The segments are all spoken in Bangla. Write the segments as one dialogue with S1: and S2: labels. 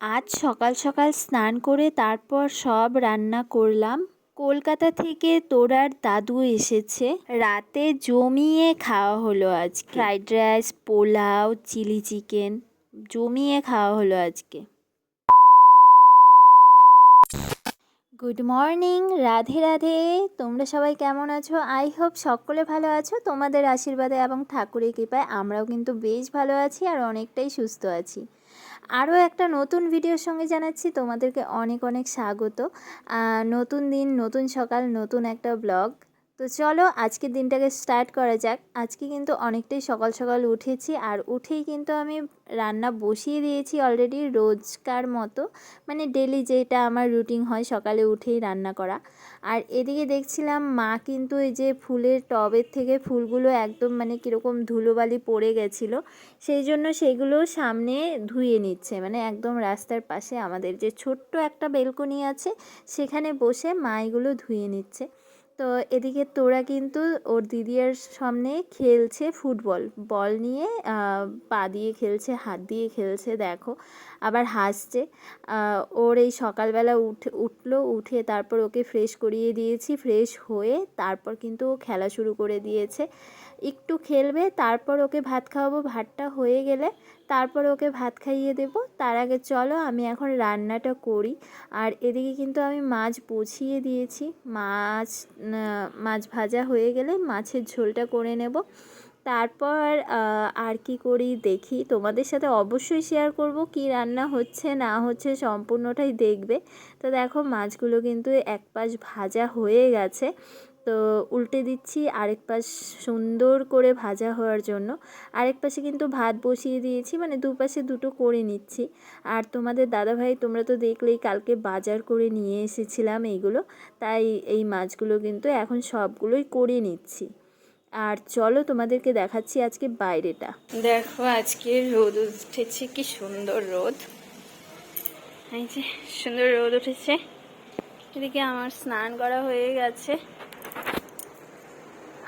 S1: আজ সকাল সকাল স্নান করে তারপর সব রান্না করলাম। কলকাতা থেকে তোরার দাদু এসেছে। রাতে জমিয়ে খাওয়া হলো আজ fried rice, pulao, chilli chicken জমিয়ে খাওয়া হলো আজকে। Good morning, Radhe Radhe. তোমরা সবাই কেমন আছো? আই হোপ সকলে ভালো আছো। তোমাদের আশীর্বাদে এবং ঠাকুরের কৃপায় আমরাও কিন্তু বেশ ভালো আছি আর অনেকটাই সুস্থ আছি। আরও একটা নতুন ভিডিওর সঙ্গে জানাচ্ছি, তোমাদেরকে অনেক অনেক স্বাগত। নতুন দিন, নতুন সকাল, নতুন একটা ব্লগ। তো চলো আজকের দিনটাকে স্টার্ট করা যাক। আজকে কিন্তু অনেকটাই সকাল সকাল উঠেছি আর উঠেই কিন্তু আমি রান্না বসিয়ে দিয়েছি অলরেডি রোজকার মতো। মানে ডেলি যেটা আমার রুটিন হয় সকালে উঠেই রান্না করা। আর এদিকে দেখছিলাম মা কিন্তু এই যে ফুলের টবের থেকে ফুলগুলো একদম মানে কীরকম ধুলোবালি পড়ে গেছিল, সেই জন্য সেগুলো সামনে ধুয়ে নিচ্ছে। মানে একদম রাস্তার পাশে আমাদের যে ছোট্ট একটা বেলকনি আছে, সেখানে বসে মা এগুলো ধুয়ে নিচ্ছে। তো এদিকে তোরা কিন্তু ওর দিদিয়ার সামনে খেলছে ফুটবল। বল নিয়ে পা দিয়ে খেলছে, হাত দিয়ে খেলছে, দেখো। আবার হাসছে। ওর এই সকালবেলা উঠে, উঠল, উঠে তারপর ওকে ফ্রেশ করিয়ে দিয়েছি। ফ্রেশ হয়ে তারপর কিন্তু ও খেলা শুরু করে দিয়েছে। একটু খেলবে, তারপর ওকে ভাত খাওয়াবো। ভাতটা হয়ে গেলে তারপর ওকে ভাত খাইয়ে দেব। তার আগে চলো, আমি এখন রান্নাটা করি। আর এদিকে কিন্তু আমি মাছ বসিয়ে দিয়েছি। মাছ মাছ ভাজা হয়ে গেলে মাছের ঝোলটা করে নেব। তারপর আর কি করি দেখি। তোমাদের সাথে অবশ্যই শেয়ার করব কি রান্না হচ্ছে, না হচ্ছে, সম্পূর্ণটাই দেখবে। তো দেখো, মাছগুলো কিন্তু এক পাশ ভাজা হয়ে গেছে। তো উল্টে দিচ্ছি আরেক পাশ সুন্দর করে ভাজা হওয়ার জন্য। আরেক পাশে কিন্তু ভাত বসিয়ে দিয়েছি মানে দুপাশে দুটো করে নিচ্ছি। আর তোমাদের দাদাভাই, তোমরা তো দেখলেই কালকে বাজার করে নিয়ে এসেছিলাম এইগুলো, তাই এই মাছগুলো কিন্তু এখন সবগুলোই করে নিচ্ছি। আর চলো তোমাদেরকে দেখাচ্ছি আজকে বাইরেটা।
S2: দেখো, আজকে রোদ উঠেছে, কি সুন্দর রোদ। সুন্দর রোদ উঠেছে। এদিকে আমার স্নান করা হয়ে গেছে।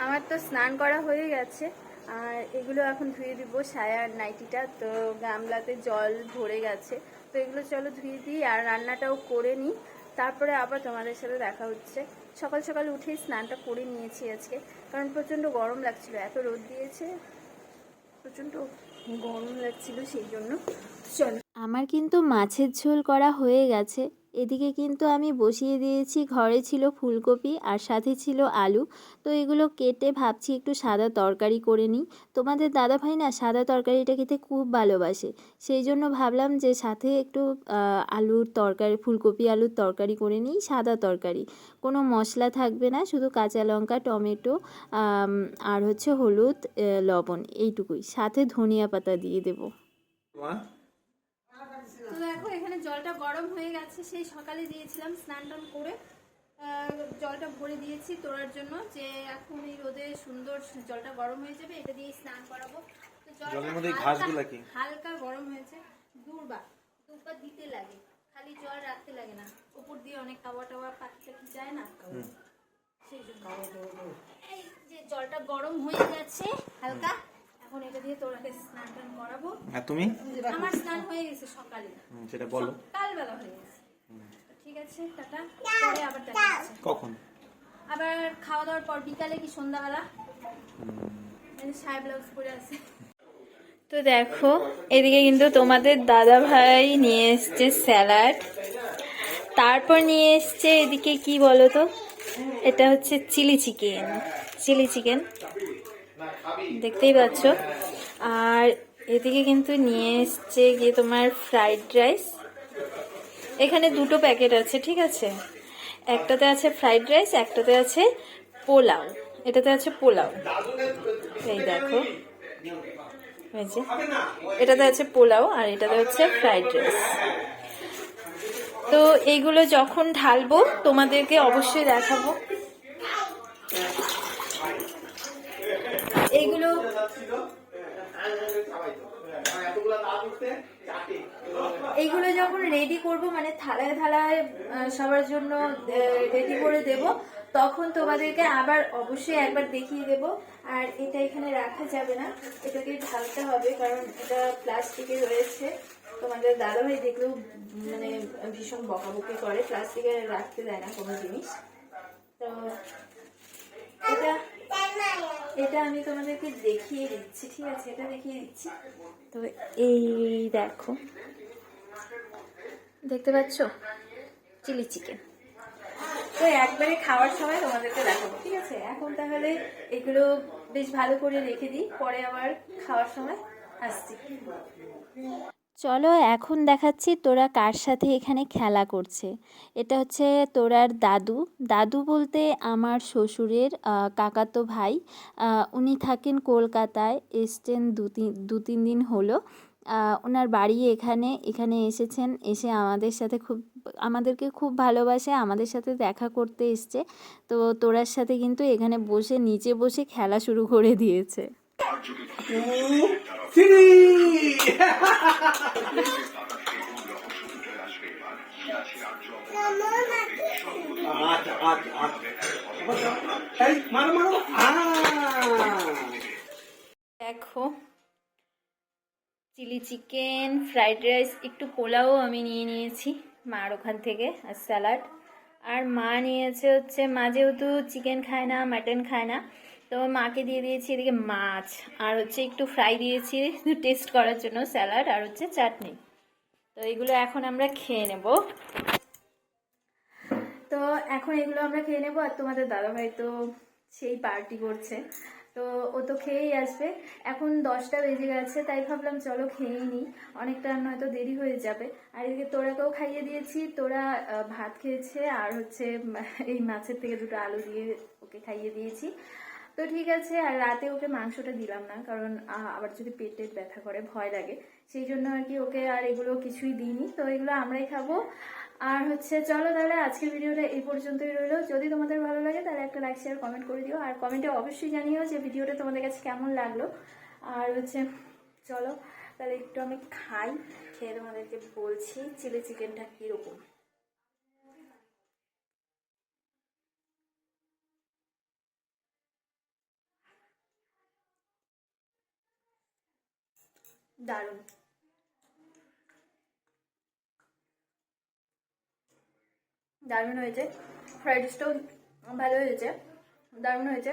S2: আমার তো স্নান করা হয়ে গেছে, আর এগুলো এখন ধুয়ে দিব, সায়া নাইটিটা। তো গামলাতে জল ভরে গেছে। তো এগুলো চলো ধুয়ে দিই, আর রান্নাটাও করে নিই। তারপরে আবার তোমাদের সাথে দেখা হচ্ছে। সকাল সকাল উঠেই স্নানটা করে নিয়েছি আজকে, কারণ প্রচণ্ড গরম লাগছিল, এত রোদ দিয়েছে। প্রচণ্ড গরম লাগছিল সেই জন্য। চলো।
S1: আমার কিন্তু মাছের ঝোল করা হয়ে গেছে। এদিকে কিন্তু আমি বসিয়ে দিয়েছি, ঘরে ছিল ফুলকপি আর সাথে ছিল আলু। তো এগুলো কেটে ভাবছি একটু সাদা তরকারি করে নিই। তোমাদের দাদা ভাই না সাদা তরকারিটা খেতে খুব ভালোবাসে। সেই জন্য ভাবলাম যে সাথে একটু আলুর তরকারি, ফুলকপি আলুর তরকারি করে নিই, সাদা তরকারি। কোনো মশলা থাকবে না, শুধু কাঁচা লঙ্কা, টমেটো আর হচ্ছে হলুদ লবণ, এইটুকুই। সাথে ধনিয়া পাতা দিয়ে দেবো।
S2: তো দেখো এখানে জলটা গরম হয়ে গেছে। সেই সকালে দিয়েছিলাম স্নান টান করে জলটা ভরে দিয়েছি তোরার জন্য যে এখন এই রোদে সুন্দর জলটা গরম হয়ে যাবে এটা দিয়ে স্নান করাবো।
S3: জলের মধ্যে ঘাসগুলা কি?
S2: হালকা গরম হয়েছে। দুর্বা দুর্বা দিতে লাগে খালি জল রাখতে লাগে না। উপর দিয়ে অনেক কাওয়া টাওয়া পাখি টাকি যায় না? সেই জন্য। এই যে জলটা গরম হয়ে গেছে হালকা। এখন এটা দিয়ে তোরাকে স্নান টান করাবো।
S3: আর তুমি?
S2: আমার স্নান হয়ে গেছে সকালে।
S3: সেটা বলো।
S2: সকালবেলা হয়ে গেছে। তো ঠিক আছে টাটা। পরে আবার দেখা হচ্ছে।
S3: কখন?
S2: আবার খাওয়া দাওয়ার পর বিকালে কি সন্ধ্যাবেলা? সাহেব ব্লাউজ পরে আছে। তো দেখো এদিকে কিন্তু তোমাদের দাদা ভাই নিয়ে এসছে স্যালাড। তারপর নিয়ে এসছে এদিকে কি বলো তো? এটা হচ্ছে চিলি চিকেন। Chilli chicken. দেখতেই পাচ্ছ। আর এদিকে কিন্তু নিয়ে এসছে গিয়ে তোমার ফ্রাইড রাইস এখানে দুটো প্যাকেট আছে, ঠিক আছে? একটাতে আছে ফ্রাইড রাইস একটাতে আছে পোলাও। এটাতে আছে পোলাও। এই দেখো। এটাতে আছে পোলাও আর এটাতে হচ্ছে ফ্রাইড রাইস তো এইগুলো যখন ঢালবো, তোমাদেরকে অবশ্যই দেখাবো। এইগুলো যখন রেডি করব মানে থালায় থালায় সবার জন্য রেডি করে দেব, তখন তোমাদেরকে আবার অবশ্যই একবার দেখিয়ে দেব। আর এটা এখানে রাখা যাবে না, এটাকে ঢালতে হবে, কারণ এটা প্লাস্টিকে রয়েছে। তোমাদের দাদাভাই দেখলেও মানে ভীষণ বকাবকি করে, প্লাস্টিকে রাখতে দেয় না কোনো জিনিস। তো এটা এটা আমি তোমাদেরকে দেখিয়ে দিচ্ছি, ঠিক আছে? এটা দেখিয়ে দিচ্ছি। তো এই দেখো। দেখতে পাচ্ছ? Chilli chicken. তো একবারে খাওয়ার সময় তোমাদেরকে দেখাবো, ঠিক আছে? এখন তাহলে এগুলো বেশ ভালো করে রেখে দিই, পরে আবার খাওয়ার সময় আসছি।
S1: চলো এখন দেখাচ্ছি তোরা কার সাথে এখানে খেলা করছে। এটা হচ্ছে তোরার দাদু। দাদু বলতে আমার শ্বশুরের কাকাতো ভাই। উনি থাকেন কলকাতায়, এসছেন দু তিন দু তিন দিন হলো। ওনার বাড়ি এখানে এখানে এসেছেন, এসে আমাদের সাথে খুব, আমাদেরকে খুব ভালোবাসে, আমাদের সাথে দেখা করতে এসছে। তো তোরার সাথে কিন্তু এখানে বসে, নিচে বসে খেলা শুরু করে দিয়েছে।
S2: দেখো, চিলি চিকেন, ফ্রাইড রাইস, একটু পোলাও আমি নিয়ে নিয়েছি মার ওখান থেকে আর স্যালাড। আর মা নিয়েছে হচ্ছে, মা যেহেতু চিকেন খায় না, মাটন খায় না তো মাকে দিয়ে দিয়েছি এদিকে মাছ, আর হচ্ছে একটু ফ্রাই দিয়েছি টেস্ট করার জন্য স্যালাড আর হচ্ছে চাটনি। তো এগুলো এখন আমরা খেয়ে নেব। তো এখন এগুলো আমরা খেয়ে নেব, আর তোমাদের দাদাভাই তো সেই পার্টি করছে। তো ও তো খেয়েই আসবে। এখন দশটা বেজে গেছে, তাই ভাবলাম চলো খেয়েই নিই। অনেকটা নয়তো দেরি হয়ে যাবে। আর এদিকে তোরাকেও খাইয়ে দিয়েছি। তোরা ভাত খেয়েছে, আর হচ্ছে, এই মাছের থেকে দুটো আলু দিয়ে ওকে খাইয়ে দিয়েছি। তো ঠিক আছে, আর রাতে ওকে মাংসটা দিলাম না, কারণ আবার যদি পেটে ব্যথা করে, ভয় লাগে। সেই জন্য আর কি ওকে আর এগুলো কিছুই দিইনি। তো এগুলো আমরাই খাব। আর হচ্ছে, চলো তাহলে আজকের ভিডিওটা এই পর্যন্তই রইল। যদি তোমাদের ভালো লাগে, তাহলে একটা লাইক শেয়ার কমেন্ট করে দিও। আর কমেন্টে অবশ্যই জানিও যে ভিডিওটা তোমাদের কাছে কেমন লাগল। আর হচ্ছে, চলো তাহলে একটু আমি খাই। খেয়ে তোমাদেরকে বলছি, চিলি চিকেনটা কীরকম। দারুণ। দারুণ হয়েছে। ফ্রাইড রাইসটাও ভালো হয়েছে। দারুণ হয়েছে।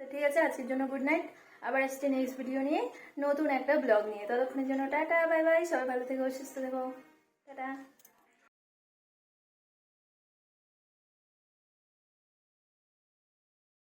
S2: তো ঠিক আছে, আজকের জন্য গুড নাইট আবার আসছে নেক্সট ভিডিও নিয়ে নতুন একটা ব্লগ নিয়ে। ততক্ষণের জন্য টাটা বাই বাই সবাই ভালো থেকো, সুস্থ থেকো। টাটা।